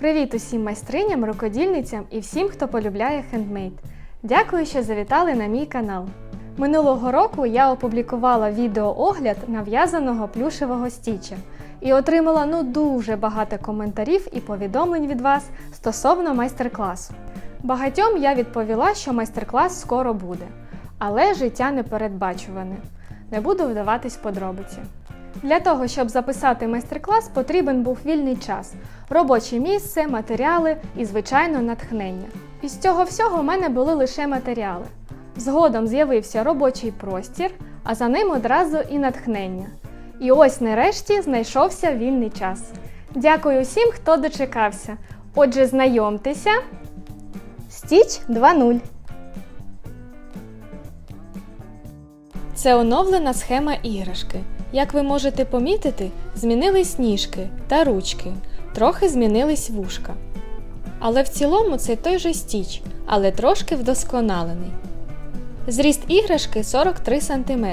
Привіт усім майстриням, рукодільницям і всім, хто полюбляє хендмейд. Дякую, що завітали на мій канал. Минулого року я опублікувала відеоогляд нав'язаного плюшевого стіча і отримала ну дуже багато коментарів і повідомлень від вас стосовно майстер-класу. Багатьом я відповіла, що майстер-клас скоро буде, але життя непередбачуване. Не буду вдаватись в подробиці. Для того, щоб записати майстер-клас, потрібен був вільний час, робоче місце, матеріали і, звичайно, натхнення. Із цього всього в мене були лише матеріали. Згодом з'явився робочий простір, а за ним одразу і натхнення. І ось нарешті знайшовся вільний час. Дякую всім, хто дочекався. Отже, знайомтеся. Стіч 2.0. Це оновлена схема іграшки. Як ви можете помітити, змінились ніжки та ручки, трохи змінились вушка. Але в цілому це той же стіч, але трошки вдосконалений. Зріст іграшки 43 см,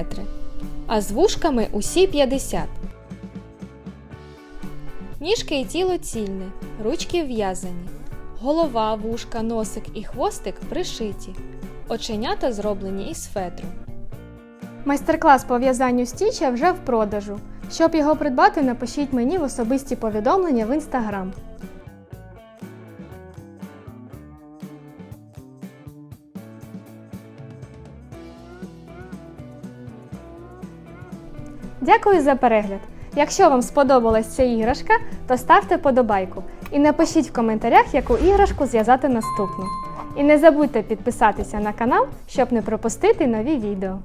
а з вушками усі 50 Ніжки і тіло цільне, ручки в'язані. Голова, вушка, носик і хвостик пришиті. Оченята зроблені із фетру. Майстер-клас по в'язанню стіча вже в продажу. Щоб його придбати, напишіть мені в особисті повідомлення в інстаграм. Дякую за перегляд! Якщо вам сподобалась ця іграшка, то ставте подобайку і напишіть в коментарях, яку іграшку зв'язати наступну. І не забудьте підписатися на канал, щоб не пропустити нові відео.